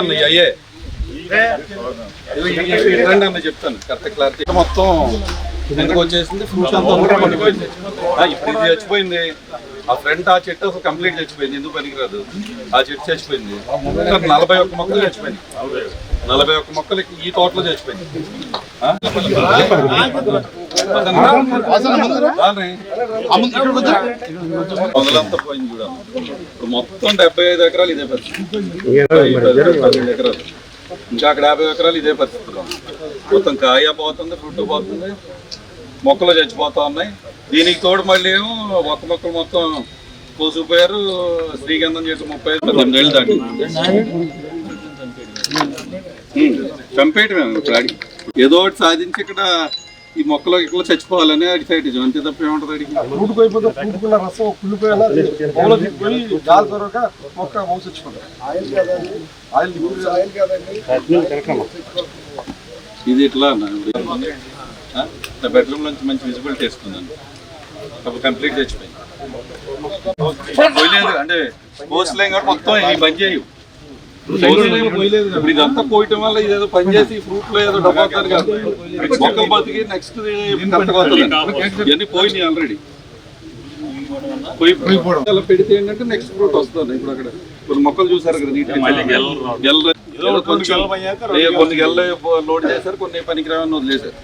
అన్న, అయ్యే. ఇవ్వండి చెప్తాను. Correct clarity. మొత్తం ఎందుకు వచ్చేసింది? అంతా ఇప్పుడు ఇది చచ్చిపోయింది. ఆ ఫ్రంట్ ఆ చెట్టు అసలు కంప్లీట్ చచ్చిపోయింది. ఎందుకు పనికిరాదు? ఆ చెట్టు చచ్చిపోయింది. నలభై ఒక్క మొక్కలు చచ్చిపోయింది నలభై ఒక్క మొక్కలు ఈ తోటలో చచ్చిపోయింది. మొదలంతా పోయింది కూడా ఇప్పుడు మొత్తం డెబ్బై ఐదు ఎకరాలు ఇదే పరిస్థితి ఎకరాలు ఇంకా అక్కడ యాభై ఎకరాలు ఇదే పరిస్థితిలో మొత్తం కాయ పోతుంది ఫ్రూట్ పోతుంది మొక్కలు చచ్చిపోతా ఉన్నాయి దీనికి తోడు మళ్ళీ ఏమో ఒక్క మొక్కలు మొత్తం కోసుకుపోయారు శ్రీగంధం చెట్టు ముప్పై ఐదు దాటి చంపేయటమే ఇప్పుడు ఏదో ఒకటి సాధించి ఇక్కడ ఈ మొక్కలు ఇక్కడ చచ్చిపోవాలని సైడ్ అంతే తప్ప ఏముంటది అడిగి? ఫ్రూట్ పోయిపోతే ఫ్రూట్ కున్న రసం కుళ్ళిపోయేలా పొగలో తిప్పిపోయి గాలి త్వరగా మొక్క మోసొచ్చుకుంటారు ఆయిల్ ఇది ఇట్లా నా బెడ్రూమ్ నుంచి మంచి విజిబిలిటీ వేసుకున్నాను అప్పుడు కంప్లీట్ చచ్చిపోయింది. అంటే పోసలేం కాబట్టి మొత్తం ఈ బంద్ చేయు ఇప్పుడు ఇదంతా పోయటం వల్ల ఇదేదో పని చేసి ఫ్రూట్లో ఏదో డబ్బా అవుతారు కాదు. మొక్కలు బతికి నెక్స్ట్ ఇవన్నీ పోయినాయి ఆల్రెడీ అలా పెడితే ఏంటంటే నెక్స్ట్ ఫ్రూట్ వస్తుంది ఇప్పుడు అక్కడ. కొన్ని మొక్కలు చూసారు కదా నీట్ కొన్ని గెల్ల లోడ్ చేశారు కొన్ని పనికిరావని వదిలేశారు.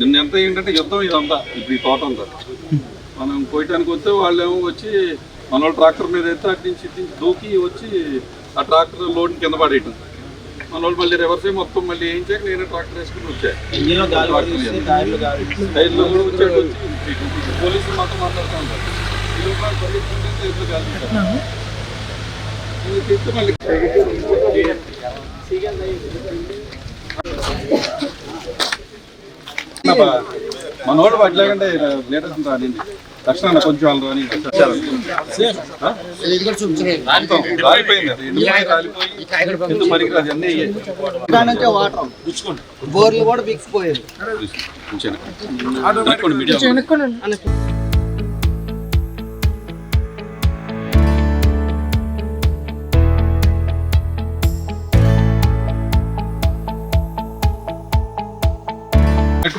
నిన్న ఎంత ఏంటంటే యుద్ధం ఇదంతా ఇప్పుడు ఈ తోట అంతా. మనం కోయటానికి వస్తే వాళ్ళు ఏమో వచ్చి మన వాళ్ళు ట్రాక్టర్ మీద అయితే అటు నుంచి ఇటు నుంచి దూకి వచ్చి ఆ ట్రాక్టర్ లోడ్ కింద పడేయటం. మన వాళ్ళు మళ్ళీ రివర్స్ అయ్యి మొత్తం మళ్ళీ ఏం చేయక నేనే ట్రాక్టర్ వేసుకుని వచ్చా. టైర్లో కూడా వచ్చాడు. వచ్చి పోలీసులు మాత్రం మాట్లాడుతూ ఉంటారు టైర్లో తీస్తే మళ్ళీ మనోడు పట్టలేకంటే లీటర్స్ రానింది లక్షణ కొంచెం వాళ్ళు రాని ఆ? మొత్తం రాలిపోయింది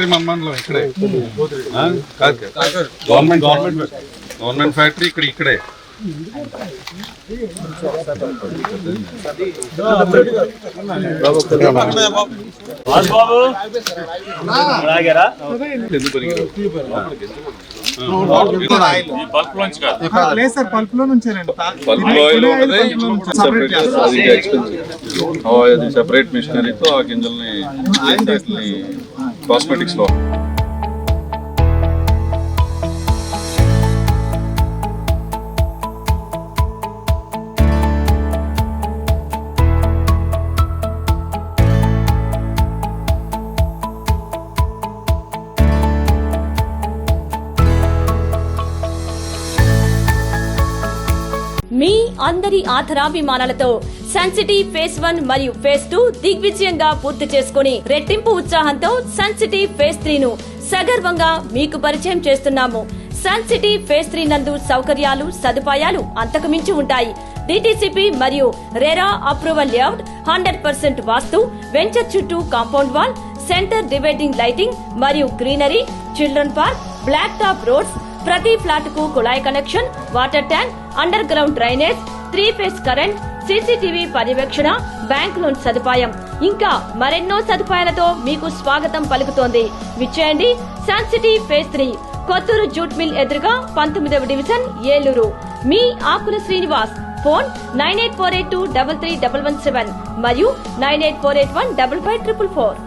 ఫ్యాక్టరీ మన్మాన్లో ఇక్కడే. ఆ? కాదు కాదు. గవర్నమెంట్ గవర్నమెంట్ గవర్నమెంట్ ఫ్యాక్టరీ ఇక్కడ ఇక్కడే. సెపరేట్ మిషనరీతో ఆ గింజల్ని వాటిని కాస్మెటిక్స్లో మీ అందరి ఆధరాభిమానాలతో sun city phase phase one మరియు ఫేజ్ టూ దిగ్విజయంగా పూర్తి చేసుకుని రెట్టింపు ఉత్సాహంతో సన్సిటీ ఫేజ్ త్రీను సగర్వంగా మీకు పరిచయం చేస్తున్నాము. సన్సిటీ ఫేజ్ త్రీ నందు సౌకర్యాలు సదుపాయాలు అంతకుమించి ఉంటాయి. డిటిసిపి మరియు RERA approval layout hundred percent vastu venture చుట్టూ compound wall centre dividing lighting మరియు greenery children park black top roads ప్రతి ఫ్లాట్కు కుళాయి connection water tank under ground drainage three phase current CCTV పర్యవేక్షణ బ్యాంక్ లోన్ సదుపాయం. ఇంకా మరెన్నో సదుపాయాలతో మీకు స్వాగతం పలుకుతోంది. విచ్చేయండి sun city phase three Kothuru jute mill ఎదురుగా పంతొమ్మిదవ డివిజన్ ఏలూరు. మీ Akula Srinivas phone nine eight four eight two double three double one seven మరియు nine eight four eight one double five triple four.